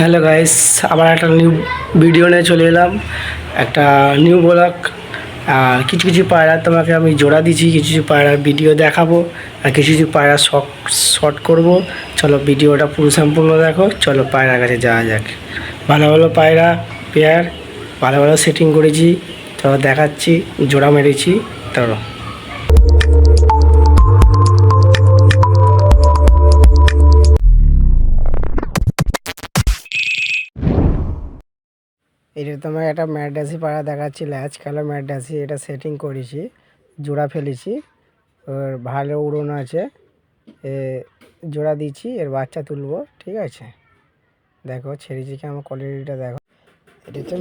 Hello guys, আবার একটা new video নিয়ে চলে এলাম। একটা নিউ ব্লগ। আর কিছু কিছু পায়রা তোমাকে আমি জোড়া দিচ্ছি কিছু কিছু পায়রার ভিডিও দেখাবো, আর কিছু কিছু পায়রা শর্ট শর্ট করব। চলো ভিডিওটা পুরো সম্পূর্ণ দেখো, চলো পায়রার কাছে যাওয়া যাক। ভালো ভালো পায়রা, পেয়ার, ভালো ভালো সেটিং করেছি। চলো দেখাচ্ছি, জোড়া মেরেছি চলো এটা তোমার একটা ম্যাডাসি পাড়া দেখাচ্ছি ল্যাচ কালো ম্যাডাসি এটা সেটিং করেছি, জোড়া ফেলেছি, ওর ভালো উড়ন আছে, এ জোড়া দিচ্ছি, এর বাচ্চা তুলবো, ঠিক আছে? দেখো, ছেড়েছি কি আমার কোয়ালিটিটা দেখো। এটা হচ্ছে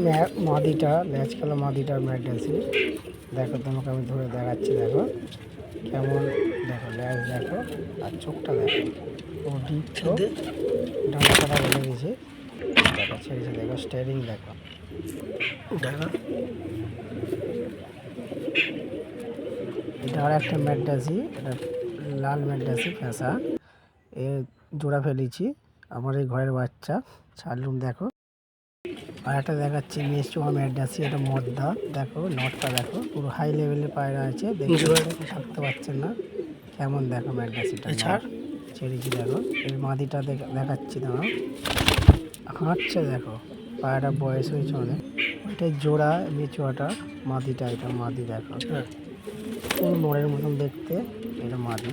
মাদিটা ল্যাচ কালো মাদিটার ম্যাডাসি দেখো তোমাকে আমি ধরে দেখাচ্ছি, দেখো। কেমন? দেখো ল্যাচ দেখো, আর চোখটা দেখো। ও ডিপ চোখ ডানাটা বলে দিয়েছি। দেখো ছেড়েছি দেখো স্টেয়ারিং দেখো। দেখো। এটা আর একটা ম্যাডাসি এটা লাল ম্যাডাসি ফেঁসা এ জোড়া ফেলেছি আমার এই ঘরের বাচ্চা। ছাড়লুম দেখো। আর একটা দেখাচ্ছি মেসুয়া ম্যাডাসি এটা মদ্দা। দেখো নটটা দেখো পুরো হাই লেভেলের পায়রা আছে। দেখতে থাকতে পারছেন না কেমন দেখো ম্যাডাসিটা ছাড়। ছেড়েছি দেখো। এর মাদিটা দেখ- দেখাচ্ছি তোমার হাঁটছে দেখো পায়রা বয়স হয়েছে অনেক। ওইটা জোড়া লিচুয়াটা মাদিটা এটা মাদি দেখো। পুরো মরের মতন দেখতে এটা মাদি।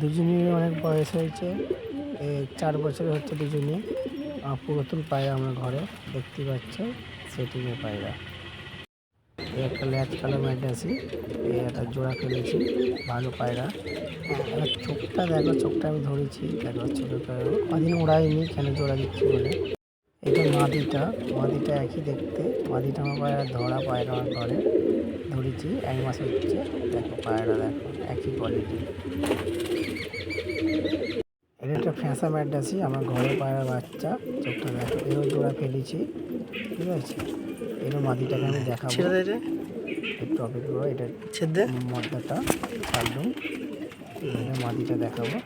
দুজনেরই অনেক বয়স হয়েছে। এই চার বছর হচ্ছে দুজনে পুরাতন পায়রা আমার ঘরে দেখতে পাচ্ছে সেটিংয়ে পায়রা। একটা ল্যাচ কালো ম্যাডাসি এই একটা জোড়া ফেলেছি ভালো পায়রা। এবার চোখটা দেখো, চোখটা আমি ধরেছি, দেখো ছোটো কদিন উড়াইনি, কেন জোড়া দিচ্ছি বলে। এটা মাদিটা মাদিটা একই দেখতে। মাদিটা আমার পায়রা ধরা পায়রা আমার ঘরে। ধরেছি, এক মাস হচ্ছে। দেখো, পায়রা দেখো, একই কোয়ালিটি এটা একটা ফ্যাঁসা ম্যাট আছে, আমার ঘরে পায়রা বাচ্চা। চোখটা দেখো, এরও জোড়া ফেলেছি। ঠিক আছে। এরও মাদিটাকে আমি দেখাবো। একটু অপেক্ষা করো এটা মদ্দাটা ছাড়লুম এটা মাদিটা দেখাবো।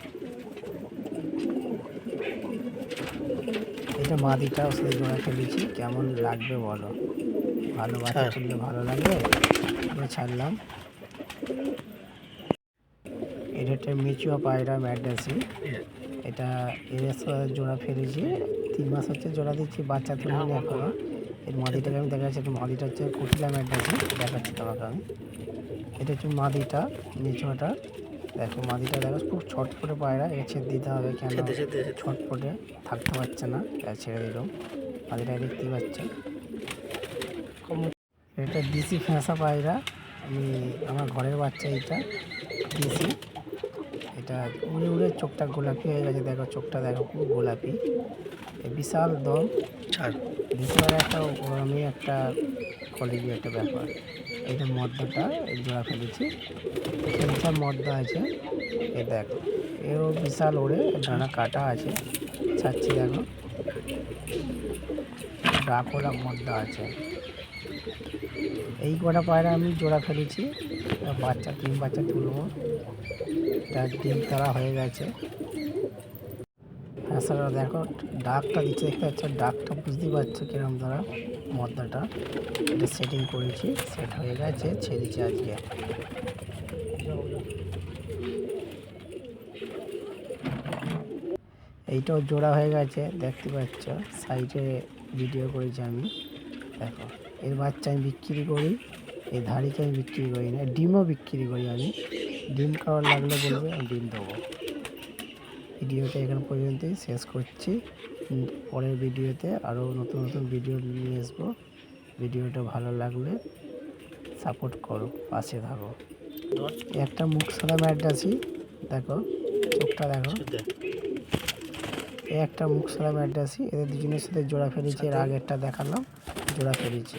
এটা মাদিটা ওর সাথে জোড়া ফেলেছি। কেমন লাগবে বলো? ভালো বাচ্চা তুললে ভালো লাগবে আমি ছাড়লাম। এটা একটা মিচুয়া পায়রা ম্যাডাসি এটা সাথে জোড়া ফেলেছি। তিন মাস হচ্ছে জোড়া দিচ্ছি বাচ্চা তুলিনি এখনও। এর মাদিটাকে আমি দেখাচ্ছি একটু মাদিটা হচ্ছে কুটিলা ম্যাডাসি দেখাচ্ছি তোমাকে আমি। এটা হচ্ছে মাদিটা নিচুয়াটা দেখো মাদিটা দেখো খুব ছটফটে পায়রা একে ছেড়ে দিতে হবে কেন? ছটফটে থাকতে পারছে না ছেড়ে দিলাম। মাদিটা দেখতেই পাচ্ছে। এটা ডিসি ফেঁসা পায়রা আমি আমার ঘরের বাচ্চা এটা ডিসি এটা উড়ে উড়ে চোখটা গোলাপি হয়ে গেছে দেখো চোখটা দেখো খুব গোলাপি। বিশাল দম। ছাড়। বিশাল একটা আমি একটা কলেজে একটা ব্যাপার। এটা মদ্দাটা জোড়া ফেলেছি। সেন্সার মদ্দা আছে এ দেখো এও বিশাল ওড়ে ডানা কাটা আছে। ছাড়ছি দেখো। ডাকোলা মদ্দা আছে। এই কটা পায়রা আমি জোড়া ফেলেছি বাচ্চা, তিন বাচ্চা তুলবো। তার ডিম তারা হয়ে গেছে। তাছাড়া দেখো, ডাকটা দিচ্ছে, দেখতে পাচ্ছ, ডাকটা বুঝতেই পারছ কিরম দ্বারা মদ্দাটা। এটা সেটিং করেছি সেট হয়ে গেছে ছেড়েছি আজকে। এইটাও জোড়া হয়ে গেছে, দেখতে পাচ্ছ সাইডে ভিডিও করেছি আমি। দেখো। এর বাচ্চা আমি বিক্রি করি এই ধাড়িকে আমি বিক্রি করি না ডিমও বিক্রি করি আমি। ডিম খাওয়ার লাগলে বলবে আমি ডিম দেবো। ভিডিওটা এখানে পর্যন্তই শেষ করছি। পরের ভিডিওতে আরও নতুন নতুন ভিডিও নিয়ে আসব। ভিডিওটা ভালো লাগলে সাপোর্ট করো পাশে থাকো। একটা মুখ সাদা ম্যাডাসি দেখো চোখটা দেখো। একটা মুখ সাদা ম্যাডাসি এদের দুজনের সাথে জোড়া ফেলেছি এর আগেরটা দেখালাম। জোড়া ফেলেছি